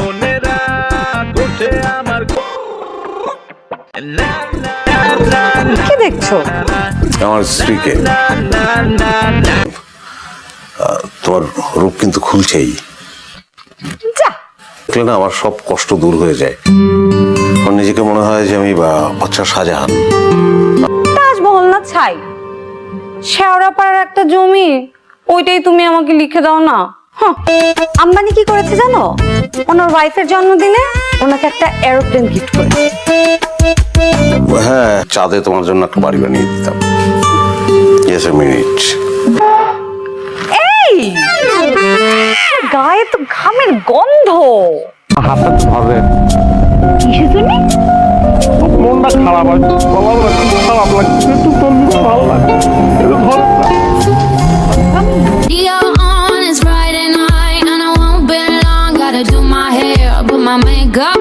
মনে ওঠে আমার কি দেখছ? আমার স্ত্রীকে। তোমার রূপ কিন্তু খুলছেই। দেখলে না আমার সব কষ্ট দূর হয়ে যায়। আমার নিজেকে মনে হয় যে আমি বা বাচ্চা শাহজাহান। তাজমহল না ছাই। শেওড়াপাড়ার একটা জমি ওইটাই তুমি আমাকে লিখে দাও না। আম্বানি কি করেছে জানো? ওনার ওয়াইফের জন্মদিনে ওনাকে একটা এরোপ্লেন গিফট করে হ্যাঁ চাঁদে তোমার জন্য একটা বাড়ি বানিয়ে দিতাম। ইয়েস এ মিনিট এই! গায়ে তো ঘামের গন্ধ। হাতটা তো ভাবে কিসের মনটা খারাপ ভালো খারাপ লাগছে একটু চলবি ভালো লাগছে ধর my hair, put my makeup